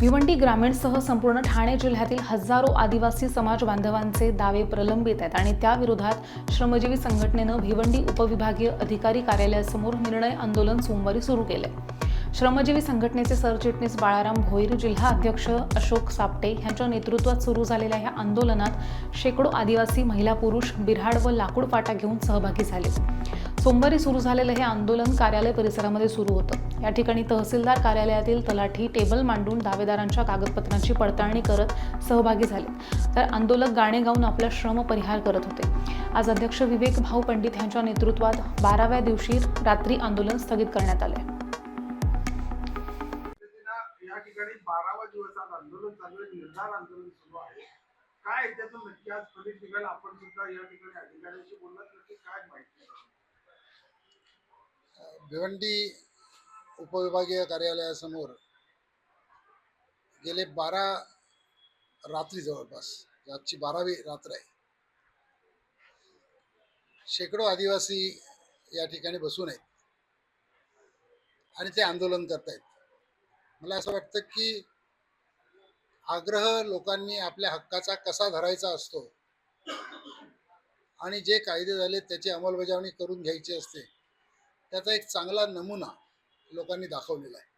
भिवंडी ग्रामीणसह संपूर्ण ठाणे जिल्ह्यातील हजारो आदिवासी समाज बांधवांचे दावे प्रलंबित आहेत आणि त्याविरोधात श्रमजीवी संघटनेनं भिवंडी उपविभागीय अधिकारी कार्यालयासमोर निर्णय आंदोलन सोमवारी सुरू केले. श्रमजीवी संघटनेचे सरचिटणीस बाळाराम भोईर जिल्हा अध्यक्ष अशोक सापटे यांच्या नेतृत्वात सुरू झालेल्या या आंदोलनात शेकडो आदिवासी महिला पुरुष बिराड व लाकूड पाटा घेऊन सहभागी झाले. सोमवारी सुरू झालेलं हे आंदोलन कार्यालय परिसरामध्ये सुरू होतं. या ठिकाणी तहसीलदार कार्यालयातील तलाठी टेबल मांडून दावेदारांच्या कागदपत्रांची पडताळणी करत सहभागी झाले. तर आंदोलक गाणे गाऊन आपला श्रम परिहार करत होते. आज अध्यक्ष विवेक भाऊ पंडित यांच्या नेतृत्वात बाराव्या दिवशी रात्री आंदोलन स्थगित करण्यात आले या ठिकाणी बारावा दिवस आज आंदोलन चालू आहे निर्धार आंदोलन सुरू आहे. काय त्याचं नक्की आज फलित निघाल आपण सुद्धा या ठिकाणी अधिकाऱ्यांशी बोललात नक्की काय माहिती भिवंडी उपविभागीय कार्यालयासमोर गेले बारा रात्री जवळपास आजची बारावी रात्र आहे. शेकडो आदिवासी या ठिकाणी बसून आहेत आणि ते आंदोलन करतायत. मला असं वाटतं की आग्रह लोकांनी आपल्या हक्काचा कसा धरायचा असतो आणि जे कायदे झाले त्याची अंमलबजावणी करून घ्यायची असते त्याचा एक चांगला नमुना लोकांनी दाखवलेला आहे.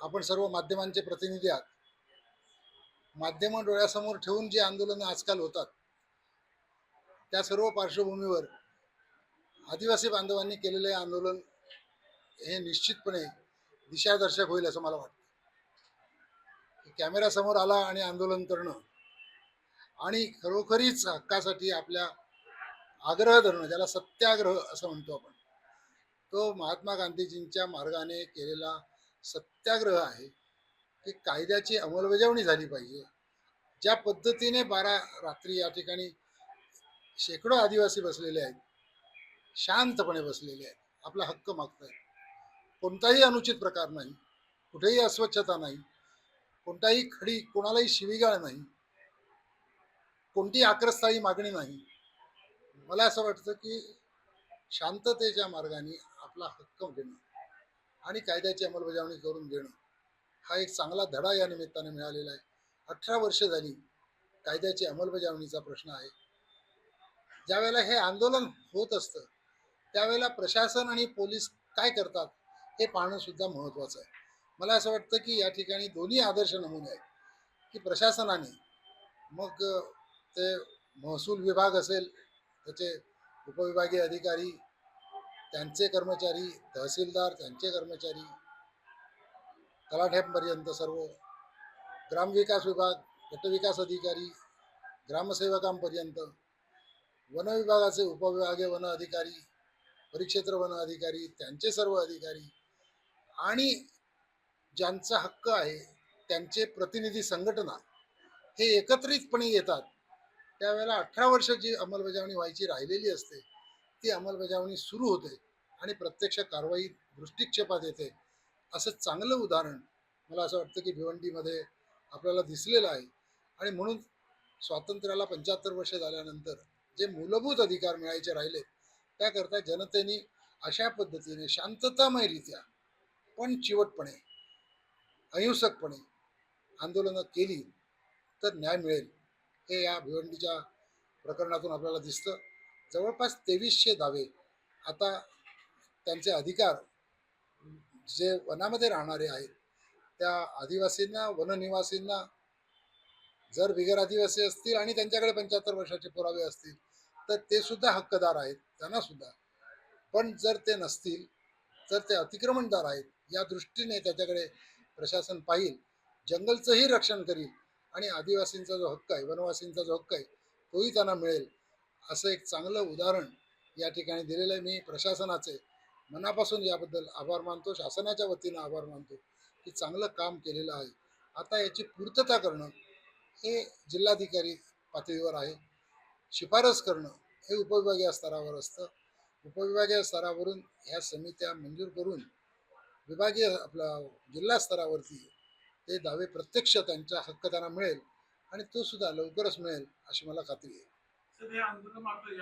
आपण सर्व माध्यमांचे प्रतिनिधी आहात. माध्यमं डोळ्यासमोर ठेवून जी आंदोलनं आजकाल होतात त्या सर्व पार्श्वभूमीवर आदिवासी बांधवांनी केलेले आंदोलन हे निश्चितपणे दिशादर्शक होईल असं मला वाटतं. कॅमेऱ्यासमोर आला आणि आंदोलन करणं आणि खरोखरीच हक्कासाठी आपल्या आग्रह धरणं ज्याला सत्याग्रह असं म्हणतो आपण. तो महात्मा गांधीजींच्या मार्गाने केलेला सत्याग्रह आहे की कायद्याची अंमलबजावणी झाली पाहिजे. ज्या पद्धतीने बारा रात्री या ठिकाणी शेकडो आदिवासी बसलेले आहेत शांतपणे बसलेले आहेत आपला हक्क मागतायत. कोणताही अनुचित प्रकार नाही कुठेही अस्वच्छता नाही कोणताही खडी कोणालाही शिवीगाळ नाही कोणती आक्रस्ताळी मागणी नाही मला असं वाटतं की शांततेच्या मार्गाने आपला हक्क घेणं आणि कायद्याची अंमलबजावणी करून घेणं हा एक चांगला धडा या निमित्ताने मिळालेला आहे. अठरा वर्ष झाली कायद्याची अंमलबजावणीचा प्रश्न आहे. ज्यावेळेला हे आंदोलन होत असतं त्यावेळेला प्रशासन आणि पोलीस काय करतात हे पाहणं सुद्धा महत्त्वाचं आहे. मला असं वाटतं की या ठिकाणी दोन्ही आदर्श नमुने आहेत की प्रशासनाने मग ते महसूल विभाग असेल त्याचे उपविभागीय अधिकारी त्यांचे कर्मचारी तहसीलदार त्यांचे कर्मचारी तलाठ्यांपर्यंत सर्व ग्रामविकास विभाग गटविकास अधिकारी ग्रामसेवकांपर्यंत वन विभागाचे उपविभागीय वन अधिकारी परिक्षेत्र वन अधिकारी त्यांचे सर्व अधिकारी आणि ज्यांचा हक्क आहे त्यांचे प्रतिनिधी संघटना हे एकत्रितपणे येतात. त्यावेळेला अठरा वर्ष जी अंमलबजावणी व्हायची राहिलेली असते. ती अंमलबजावणी सुरू होते आणि प्रत्यक्ष कारवाई दृष्टिक्षेपात येते. असं चांगलं उदाहरण मला असं वाटतं की भिवंडीमध्ये आपल्याला दिसलेलं आहे. आणि म्हणून स्वातंत्र्याला पंच्याहत्तर वर्ष झाल्यानंतर जे मूलभूत अधिकार मिळायचे राहिले त्याकरता जनतेने अशा पद्धतीने शांततामयरित्या पण चिवटपणे अहिंसकपणे आंदोलनं केली तर न्याय मिळेल. हे या भिवंडीच्या प्रकरणातून आपल्याला दिसतं. जवळपास तेवीसशे दावे आता त्यांचे अधिकार जे वनामध्ये राहणारे आहेत त्या आदिवासींना वननिवासींना जर बिगर आदिवासी असतील आणि त्यांच्याकडे पंच्याहत्तर वर्षाचे पुरावे असतील तर ते सुद्धा हक्कदार आहेत त्यांना सुद्धा. पण जर ते नसतील तर ते अतिक्रमणदार आहेत या दृष्टीने त्याच्याकडे प्रशासन पाहिल जंगलचंही रक्षण करील आणि आदिवासींचा जो हक्क आहे वनवासींचा जो हक्क आहे तोही त्यांना मिळेल. असं एक चांगलं उदाहरण या ठिकाणी दिलेलं आहे. मी प्रशासनाचे मनापासून याबद्दल आभार मानतो. शासनाच्या वतीनं आभार मानतो की चांगलं काम केलेलं आहे. आता याची पूर्तता करणं हे जिल्हाधिकारी पातळीवर आहे. शिफारस करणं हे उपविभागीय स्तरावर असतं. उपविभागीय स्तरावरून ह्या समित्या मंजूर करून विभागीय आपला जिल्हा स्तरावरती ते दावे प्रत्यक्ष त्यांच्या हक्क त्यांना मिळेल आणि तो सुद्धा लवकरच मिळेल अशी मला खात्री आहे.